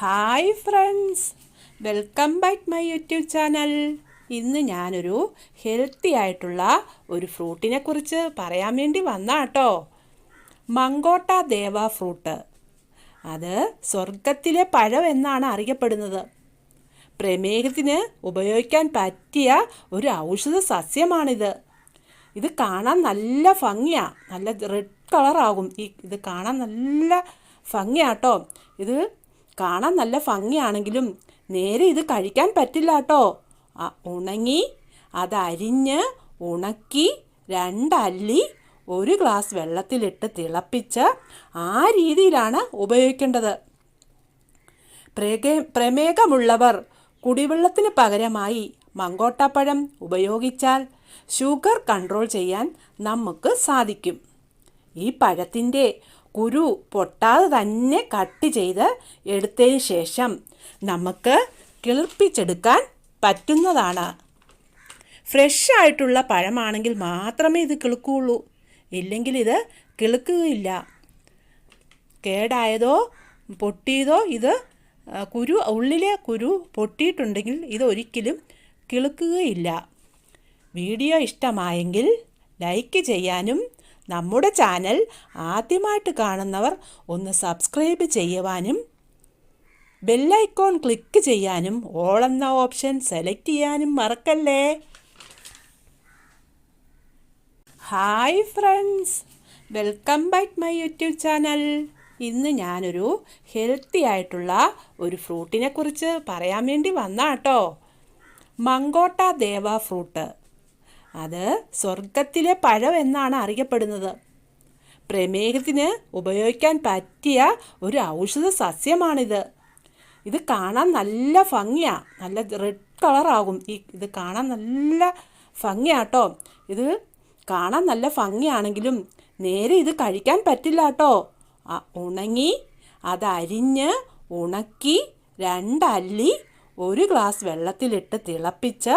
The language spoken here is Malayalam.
Hi friends welcome back my YouTube channel ഇന്ന് ഞാനൊരു ഹെൽത്തി ആയിട്ടുള്ള ഒരു ഫ്രൂട്ടിനെ കുറിച്ച് പറയാൻ വേണ്ടി വന്നാട്ടോ. മങ്കോട്ട ദേവ ഫ്രൂട്ട് അത് സ്വർഗത്തിലെ പഴം എന്നാണ് അറിയപ്പെടുന്നത്. പ്രമേഹത്തിന് ഉപയോഗിക്കാൻ പറ്റിയ ഒരു ഔഷധ സസ്യമാണിത്. ഇത് കാണാൻ നല്ല ഭംഗിയാണ് നല്ല റെഡ് കളറാകും ഈ ഇത് കാണാൻ നല്ല ഭംഗിയാട്ടോ. ഇത് കാണാൻ നല്ല ഭംഗിയാണെങ്കിലും നേരെ ഇത് കഴിക്കാൻ പറ്റില്ല കേട്ടോ ഉണങ്ങി അതരിഞ്ഞ് ഉണക്കി രണ്ടല്ലി ഒരു ഗ്ലാസ് വെള്ളത്തിലിട്ട് തിളപ്പിച്ച് ആ രീതിയിലാണ് ഉപയോഗിക്കേണ്ടത്. പ്രകേ പ്രമേഹമുള്ളവർ കുടിവെള്ളത്തിന് പകരമായി മങ്കോട്ടപ്പഴം ഉപയോഗിച്ചാൽ ഷുഗർ കൺട്രോൾ ചെയ്യാൻ നമുക്ക് സാധിക്കും. ഈ പഴത്തിന്റെ കുരു പൊട്ടാതെ തന്നെ കട്ട് ചെയ്ത് എടുത്തതിന് ശേഷം നമുക്ക് കിളിർപ്പിച്ചെടുക്കാൻ പറ്റുന്നതാണ്. ഫ്രഷ് ആയിട്ടുള്ള പഴമാണെങ്കിൽ മാത്രമേ ഇത് കിളുക്കുകയുള്ളൂ ഇല്ലെങ്കിൽ ഇത് കിളുക്കുകയില്ല. കേടായതോ പൊട്ടിയതോ ഇത് കുരു ഉള്ളിലെ കുരു പൊട്ടിയിട്ടുണ്ടെങ്കിൽ ഇത് ഒരിക്കലും കിളുക്കുകയില്ല. വീഡിയോ ഇഷ്ടമായെങ്കിൽ ലൈക്ക് ചെയ്യാനും നമ്മുടെ ചാനൽ ആദ്യമായിട്ട് കാണുന്നവർ ഒന്ന് സബ്സ്ക്രൈബ് ചെയ്യുവാനും ബെല്ലൈക്കോൺ ക്ലിക്ക് ചെയ്യാനും ഓൾ എന്ന ഓപ്ഷൻ സെലക്ട് ചെയ്യാനും മറക്കല്ലേ? Hi friends welcome back my YouTube channel ഇന്ന് ഞാനൊരു ഹെൽത്തി ആയിട്ടുള്ള ഒരു ഫ്രൂട്ടിനെ കുറിച്ച് പറയാൻ വേണ്ടി വന്നാട്ടോ. മങ്കോട്ട ദേവ ഫ്രൂട്ട് അത് സ്വർഗത്തിലെ പഴം എന്നാണ് അറിയപ്പെടുന്നത്. പ്രമേഹത്തിന് ഉപയോഗിക്കാൻ പറ്റിയ ഒരു ഔഷധ സസ്യമാണിത്. ഇത് കാണാൻ നല്ല ഭംഗിയാണ് നല്ല റെഡ് കളറാകും ഈ ഇത് കാണാൻ നല്ല ഭംഗിയാട്ടോ ഇത് കാണാൻ നല്ല ഭംഗിയാണെങ്കിലും നേരെ ഇത് കഴിക്കാൻ പറ്റില്ല കേട്ടോ ഉണങ്ങി അതരിഞ്ഞ് ഉണക്കി രണ്ടല്ലി ഒരു ഗ്ലാസ് വെള്ളത്തിലിട്ട് തിളപ്പിച്ച്